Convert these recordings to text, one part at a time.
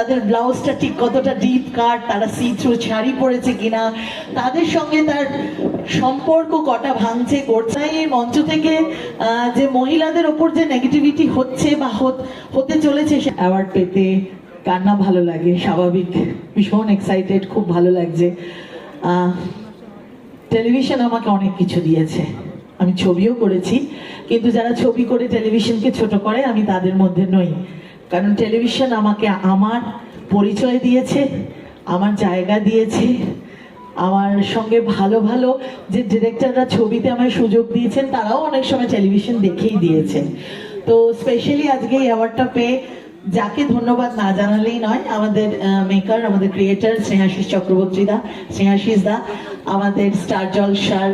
তাদের ব্লাউজটা ঠিক কতটা ডিপ কাট তারা সি শাড়ি পরেছে কিনা, তাদের সঙ্গে তার সম্পর্ক কটা ভাঙছে করছে। এই মঞ্চ থেকে যে মহিলাদের ওপর যে নেগেটিভিটি হচ্ছে বা হতে চলেছে অ্যাওয়ার্ড পেতে কার না ভালো লাগে? স্বাভাবিক। ভীষণ এক্সাইটেড খুব ভালো লাগছে। টেলিভিশন আমাকে অনেক কিছু দিয়েছে। আমি ছবিও করেছি, কিন্তু যারা ছবি করে টেলিভিশনকে ছোট করে, আমি তাদের মধ্যে নই। কারণ টেলিভিশন আমাকে আমার পরিচয় দিয়েছে, আমার জায়গা দিয়েছে, আমার সঙ্গে ভালো ভালো যে ডিরেক্টররা ছবিতে আমার সুযোগ দিয়েছেন, তারাও অনেক সময় টেলিভিশন দেখেই দিয়েছেন। তো স্পেশালি আজকে এই অ্যাওয়ার্ডটা পেয়ে যাকে ধন্যবাদ না জানালেই নয়, আমাদের মেকার আমাদের ক্রিয়েটার স্নেহাশিস চক্রবর্তী দা, স্নেহাশিস দা, আমাদের স্টার জলসার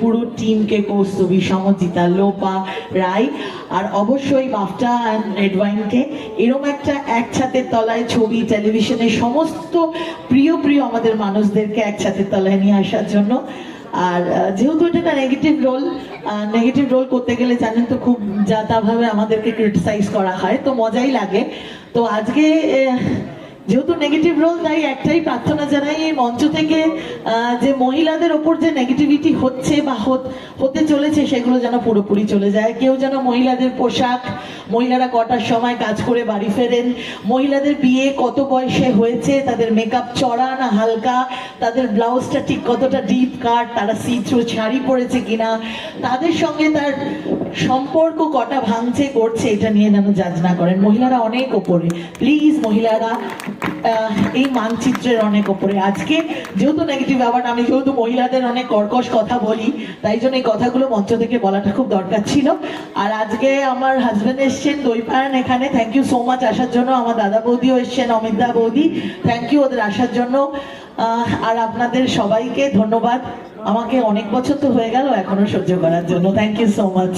পুরো টিমকে কৌস্তবী সমজিতা, লোপা, রায়, আর অবশ্যই বাফটা অ্যান্ড রেডওয়াইনকে এরম একটা এক ছাতের তলায় ছবি টেলিভিশনের সমস্ত প্রিয় প্রিয় আমাদের মানুষদেরকে এক ছাতের তলায় নিয়ে আসার জন্য আর যেহেতু এটা একটা নেগেটিভ রোল নেগেটিভ রোল করতে গেলে জানেন তো খুব যা তাভাবে আমাদেরকে ক্রিটিসাইজ করা হয়, তো মজাই লাগে। তো আজকে যেহেতু নেগেটিভ রোল তাই একটাই এই মঞ্চ থেকে যে মহিলাদের ওপর যে নেগেটিভিটি হচ্ছে বা হতে চলেছে, সেগুলো যেন পুরোপুরি চলে যায়। কেউ যেন মহিলাদের পোশাক, মহিলারা কটার সময় কাজ করে বাড়ি ফেরেন, মহিলাদের বিয়ে কত বয়সে হয়েছে, তাদের মেকআপ চড়া না হালকা, তাদের ব্লাউজটা ঠিক কতটা ডিপ কাট তারা সি থ্রু শাড়ি পরেছে কিনা, তাদের সঙ্গে তার সম্পর্ক কটা ভাঙছে করছে, এটা নিয়ে যেন জাজ না করেন। মহিলারা অনেক ওপরে। প্লিজ মহিলারা এই মানচিত্রের অনেক ওপরে। আজকে যেহেতু নেগেটিভ অ্যাওয়ার্ড আমি যেহেতু মহিলাদের অনেক কর্কশ কথা বলি, তাই জন্য এই কথাগুলো মঞ্চ থেকে বলাটা খুব দরকার ছিল। আর আজকে আমার হাজব্যান্ড এসছেন দইপায়ন এখানে। থ্যাংক ইউ সো মাচ আসার জন্য। আমার দাদা বৌদিও এসছেন অমিতদা বৌদি। থ্যাংক ইউ ওদের আসার জন্য। আর আপনাদের সবাইকে ধন্যবাদ। আমাকে অনেক বছর তো হয়ে গেল, এখনও সহ্য করার জন্য। Thank you so much